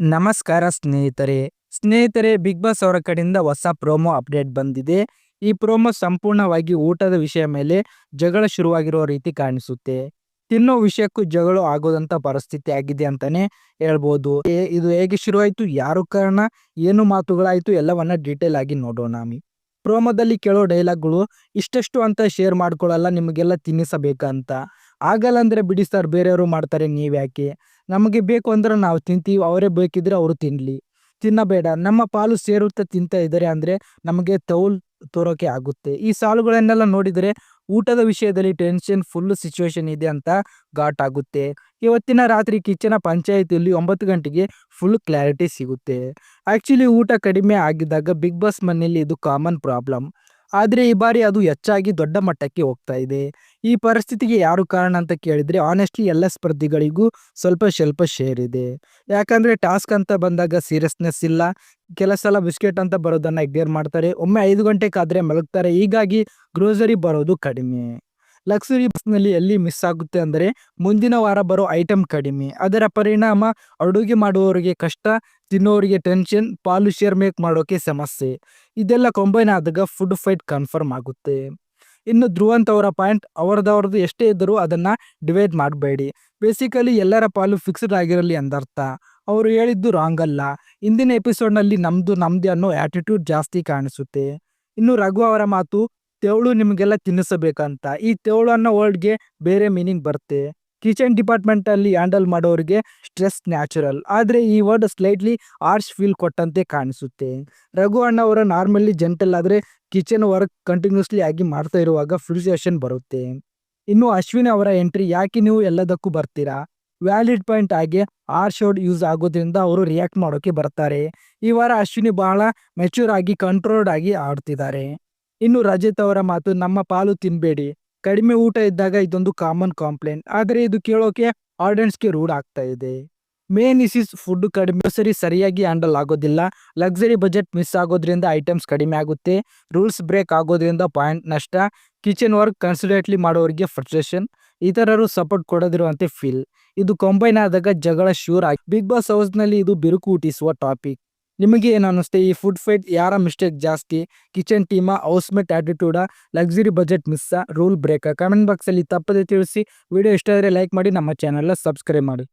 ನಮಸ್ಕಾರ ಸ್ನೇಹಿತರೆ. ಸ್ನೇಹಿತರೆ ಬಿಗ್ ಬಾಸ್ ಅವರ ಕಡೆಯಿಂದ ಹೊಸ ಪ್ರೋಮೋ ಅಪ್ಡೇಟ್ ಬಂದಿದೆ. ಈ ಪ್ರೋಮೋ ಸಂಪೂರ್ಣವಾಗಿ ಊಟದ ವಿಷಯ ಮೇಲೆ ಜಗಳ ಶುರುವಾಗಿರೋ ರೀತಿ ಕಾಣಿಸುತ್ತೆ. ತಿನ್ನೋ ವಿಷಯಕ್ಕೂ ಜಗಳ ಆಗೋದಂತ ಪರಿಸ್ಥಿತಿ ಆಗಿದೆ ಅಂತಾನೆ ಹೇಳ್ಬೋದು. ಇದು ಹೇಗೆ ಶುರುವಾಯಿತು? ಯಾರು ಕಾರಣ? ಏನು ಮಾತುಗಳಾಯಿತು? ಎಲ್ಲವನ್ನ ಡೀಟೇಲ್ ಆಗಿ ನೋಡೋಣ ಪ್ರೋಮೋದಲ್ಲಿ ಕೇಳೋ ಡೈಲಾಗ್ಗಳು ಇಷ್ಟಷ್ಟು ಅಂತ ಶೇರ್ ಮಾಡ್ಕೊಳ್ಳಲ್ಲ, ನಿಮಗೆಲ್ಲ ತಿನ್ನಿಸಬೇಕಂತ. ಆಗಲ್ಲ ಅಂದರೆ ಬಿಡಿ ಸರ್ ಬೇರೆಯವರು ಮಾಡ್ತಾರೆ ನೀವ್ಯಾಕೆ ನಮಗೆ ಬೇಕು ಅಂದ್ರೆ ನಾವು ತಿಂತೀವಿ, ಅವರೇ ಬೇಕಿದ್ರೆ ಅವರು ತಿನ್ನಲಿ ತಿನ್ನಬೇಡ, ನಮ್ಮ ಪಾಲು ಸೇರುತ್ತಾ ತಿಂತಾ ಇದ್ದಾರೆ ಅಂದರೆ ನಮಗೆ ತೌಲ್ ತೋರೋಕೆ ಆಗುತ್ತೆ. ಈ ಸಾಲುಗಳನ್ನೆಲ್ಲ ನೋಡಿದರೆ ಊಟದ ವಿಷಯದಲ್ಲಿ ಟೆನ್ಷನ್ ಫುಲ್ ಸಿಚುವೇಶನ್ ಇದೆ ಅಂತ ಘಾಟ್ ಆಗುತ್ತೆ. ಇವತ್ತಿನ ರಾತ್ರಿ ಕಿಚನ ಪಂಚಾಯಿತಿಯಲ್ಲಿ ಒಂಬತ್ತು ಗಂಟೆಗೆ ಫುಲ್ ಕ್ಲಾರಿಟಿ ಸಿಗುತ್ತೆ. ಆ್ಯಕ್ಚುಲಿ ಊಟ ಕಡಿಮೆ ಆಗಿದ್ದಾಗ ಬಿಗ್ ಬಾಸ್ ಮನೆಯಲ್ಲಿ ಇದು ಕಾಮನ್ ಪ್ರಾಬ್ಲಮ್ ಆದರೆ ಈ ಬಾರಿ ಅದು ಹೆಚ್ಚಾಗಿ ದೊಡ್ಡ ಮಟ್ಟಕ್ಕೆ ಹೋಗ್ತಾ ಇದೆ. ಈ ಪರಿಸ್ಥಿತಿಗೆ ಯಾರು ಕಾರಣ ಅಂತ ಕೇಳಿದ್ರೆ ಆನೆಸ್ಟ್ಲಿ ಎಲ್ಲ ಸ್ಪರ್ಧಿಗಳಿಗೂ ಸ್ವಲ್ಪ ಸ್ವಲ್ಪ ಶೇರ್ ಇದೆ. ಯಾಕಂದ್ರೆ ಟಾಸ್ಕ್ ಅಂತ ಬಂದಾಗ ಸೀರಿಯಸ್ನೆಸ್ ಇಲ್ಲ. ಕೆಲ ಸಲ ಬಿಸ್ಕೆಟ್ ಅಂತ ಬರೋದನ್ನ ಇಗ್ನೇರ್ ಮಾಡ್ತಾರೆ. ಒಮ್ಮೆ ಐದು ಗಂಟೆಗಾದರೆ ಮಲಗ್ತಾರೆ. ಹೀಗಾಗಿ ಗ್ರೋಸರಿ ಬರೋದು ಕಡಿಮೆ. ಲಕ್ಸುರಿ ಬಸ್ನಲ್ಲಿ ಎಲ್ಲಿ ಮಿಸ್ ಆಗುತ್ತೆ ಅಂದರೆ ಮುಂದಿನ ವಾರ ಬರೋ ಐಟಮ್ ಕಡಿಮೆ. ಅದರ ಪರಿಣಾಮ ಅಡುಗೆ ಮಾಡುವವರಿಗೆ ಕಷ್ಟ, ತಿನ್ನೋರಿಗೆ ಟೆನ್ಷನ್ ಪಾಲು ಶೇರ್ ಮೇಕ್ ಮಾಡೋಕೆ ಸಮಸ್ಯೆ. ಇದೆಲ್ಲ ಕಂಬೈನ್ ಆದಾಗ ಫುಡ್ ಫೈಟ್ ಕನ್ಫರ್ಮ್ ಆಗುತ್ತೆ. ಇನ್ನು ಧ್ರುವಂತ್ ಅವರ ಪಾಯಿಂಟ್ ಅವರದವ್ರದ್ದು ಎಷ್ಟೇ ಇದ್ದರೂ ಅದನ್ನು ಡಿವೈಡ್ ಮಾಡಬೇಡಿ. ಬೇಸಿಕಲಿ ಎಲ್ಲರ ಪಾಲು ಫಿಕ್ಸ್ಡ್ ಆಗಿರಲಿ ಎಂದರ್ಥ ಅವರು ಹೇಳಿದ್ದು ರಾಂಗ್ ಅಲ್ಲ. ಇಂದಿನ ಎಪಿಸೋಡ್ನಲ್ಲಿ ನಮ್ದು ನಮ್ಮದೇ ಅನ್ನೋ ಆ್ಯಟಿಟ್ಯೂಡ್ ಜಾಸ್ತಿ ಕಾಣಿಸುತ್ತೆ. ಇನ್ನು ರಘು ಅವರ ಮಾತು ತೆವಳು ನಿಮಗೆಲ್ಲ ತಿನ್ನಿಸಬೇಕಂತ. ಈ ತೆವಳು ಅನ್ನೋ ವರ್ಡ್ಗೆ ಬೇರೆ ಮೀನಿಂಗ್ ಬರುತ್ತೆ. ಕಿಚನ್ ಡಿಪಾರ್ಟ್ಮೆಂಟ್ ಅಲ್ಲಿ ಹ್ಯಾಂಡಲ್ ಮಾಡೋರಿಗೆ ಸ್ಟ್ರೆಸ್ ನ್ಯಾಚುರಲ್. ಆದರೆ ಈ ವರ್ಡ್ ಸ್ಲೈಟ್ಲಿ ಆರ್ಶ್ ಫೀಲ್ ಕೊಟ್ಟಂತೆ ಕಾಣಿಸುತ್ತೆ. ರಘು ಅಣ್ಣ ಅವರ ನಾರ್ಮಲಿ ಜೆಂಟಲ್ ಆದರೆ ಕಿಚನ್ ವರ್ಕ್ ಕಂಟಿನ್ಯೂಸ್ಲಿ ಆಗಿ ಮಾಡ್ತಾ ಇರುವಾಗ ಫ್ರಸ್ಟ್ರೇಷನ್ ಬರುತ್ತೆ. ಇನ್ನು ಅಶ್ವಿನ್ ಅವರ ಎಂಟ್ರಿ ಯಾಕೆ ನೀವು ಎಲ್ಲದಕ್ಕೂ ಬರ್ತೀರಾ? ವ್ಯಾಲಿಡ್ ಪಾಯಿಂಟ್ ಆಗಿ ಆರ್ ಶೋಡ್ ಯೂಸ್ ಆಗೋದ್ರಿಂದ ಅವರು ರಿಯಾಕ್ಟ್ ಮಾಡೋಕೆ ಬರ್ತಾರೆ. ಈ ವಾರ ಅಶ್ವಿನಿ ಬಹಳ ಮೆಚೂರ್ ಆಗಿ ಕಂಟ್ರೋಲ್ಡ್ ಆಗಿ ಆಡ್ತಿದ್ದಾರೆ. ಇನ್ನು ರಜಿತ್ ಅವರ ಮಾತು, ನಮ್ಮ ಪಾಲು ತಿನ್ಬೇಡಿ. ಕಡಿಮೆ ಊಟ ಇದ್ದಾಗ ಇದೊಂದು ಕಾಮನ್ ಕಾಂಪ್ಲೇಂಟ್ ಆದರೆ ಇದು ಕೇಳೋಕೆ ಆಡಿಯನ್ಸ್ಗೆ ರೂಢ ಆಗ್ತಾ ಇದೆ. ಮೇನ್ ಇಸ್ ಫುಡ್ ಕಡಿಮೆ ಸರಿ ಸರಿಯಾಗಿ ಹ್ಯಾಂಡಲ್ ಆಗೋದಿಲ್ಲ. ಲಕ್ಸರಿ ಬಜೆಟ್ ಮಿಸ್ ಆಗೋದ್ರಿಂದ ಐಟಮ್ಸ್ ಕಡಿಮೆ ಆಗುತ್ತೆ. ರೂಲ್ಸ್ ಬ್ರೇಕ್ ಆಗೋದ್ರಿಂದ ಪಾಯಿಂಟ್ ನಷ್ಟ. ಕಿಚನ್ ವರ್ಕ್ ಕನ್ಸಿಡೇಟ್ಲಿ ಮಾಡೋರಿಗೆ ಫ್ರಸ್ಟ್ರೇಷನ್ ಇತರರು ಸಪೋರ್ಟ್ ಕೊಡದಿರುವಂತೆ ಫೀಲ್ ಇದು ಕಂಬೈನ್ ಆದಾಗ ಜಗಳ ಶೂರ್ ಆಗಿ ಬಿಗ್ ಬಾಸ್ ಹೌಸ್ನಲ್ಲಿ ಇದು ಬಿರುಕು ಹುಟ್ಟಿಸುವ ಟಾಪಿಕ್ ನಿಮಗೆ ಏನು ಅನ್ನಿಸ್ತೆ ಈ ಫುಡ್ ಫೈಟ್ ಯಾರ ಮಿಸ್ಟೇಕ್ ಜಾಸ್ತಿ? ಕಿಚನ್ ಟೀಮಾ ಹೌಸ್ಮೇಟ್ ಅಟಿಟ್ಯೂಡಾ ಲಕ್ಸುರಿ ಬಜೆಟ್ ಮಿಸ್ಸಾ ರೂಲ್ ಬ್ರೇಕಾ ಕಮೆಂಟ್ ಬಾಕ್ಸಲ್ಲಿ ತಪ್ಪದೆ ತಿಳಿಸಿ. ವಿಡಿಯೋ ಇಷ್ಟ ಆದರೆ ಲೈಕ್ ಮಾಡಿ, ನಮ್ಮ ಚಾನಲ್ನ ಸಬ್ಸ್ಕ್ರೈಬ್ ಮಾಡಿ.